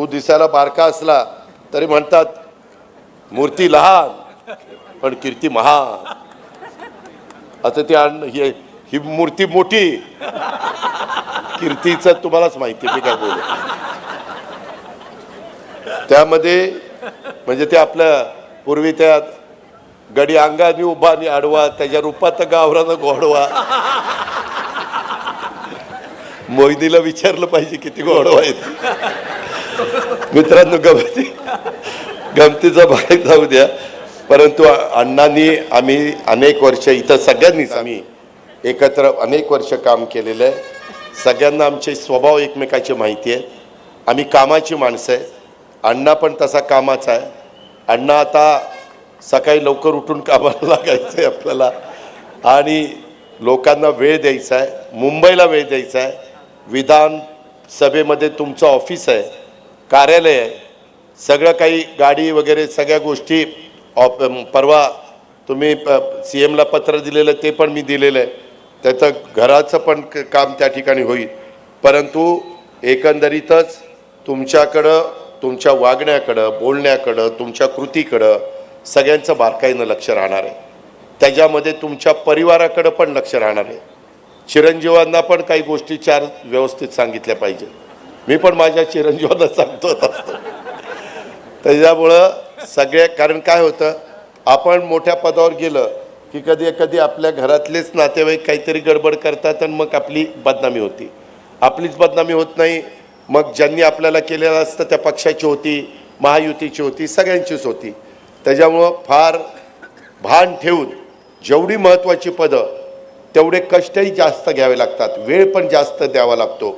तू दिसायला बारका असला तरी म्हणतात मूर्ती लहान पण कीर्ती महान. आता ती आण- ही ही मूर्ती मोठी. कीर्तीचं तुम्हालाच माहिती मी काय बोल. त्यामध्ये म्हणजे ते आपल्या पूर्वी त्या गडी अंगाने उभा आणि आडवा त्याच्या रूपात गावरानं गोडवा. मोहिनीला विचारलं पाहिजे किती गोडवा आहेत. मित्रांनो गमती गमतीचा भाग जाऊ द्या. परंतु अण्णांनी आम्ही अनेक वर्ष इथं सगळ्यांनीच आम्ही एकत्र अनेक वर्ष काम केलेलं आहे. सगळ्यांना आमचे स्वभाव एकमेकाची माहिती आहे. आम्ही कामाची माणसं आहे. अण्णा पण तसा कामाचा आहे. अण्णा आता सकाळी लवकर उठून कामाला लागायचं आहे आपल्याला. आणि लोकांना वेळ द्यायचा आहे. मुंबईला वेळ द्यायचा आहे. विधान सभेमध्ये तुमचं ऑफिस आहे. कार्यालय आहे. सगळं काही गाडी वगैरे सगळ्या गोष्टी ऑप परवा तुम्ही प सी एमला पत्र दिलेलं ते पण मी दिलेलं आहे. त्याचं घराचं पण काम त्या ठिकाणी होईल. परंतु एकंदरीतच तुमच्याकडं तुमच्या वागण्याकडं बोलण्याकडं तुमच्या कृतीकडं सगळ्यांचं बारकाईनं लक्ष राहणार आहे. त्याच्यामध्ये तुमच्या परिवाराकडं पण लक्ष राहणार आहे. चिरंजीवांना पण काही गोष्टी चार व्यवस्थित सांगितल्या पाहिजेत. मी पण माझ्या चिरंजीवांना सांगतो असतो त्याच्यामुळं सगळ्या कारण काय होतं आपण मोठ्या पदावर गेलं की कधी कधी आपल्या घरातलेच नातेवाईक काहीतरी गडबड करतात आणि मग आपली बदनामी होती. आपलीच बदनामी होत नाही. मग ज्यांनी आपल्याला केलेलं असतं त्या पक्षाची होती महायुतीची होती सगळ्यांचीच होती. त्याच्यामुळं फार भान ठेवून जेवढी महत्त्वाची पदं तेवढे कष्टही जास्त घ्यावे लागतात. वेळ पण जास्त द्यावा लागतो.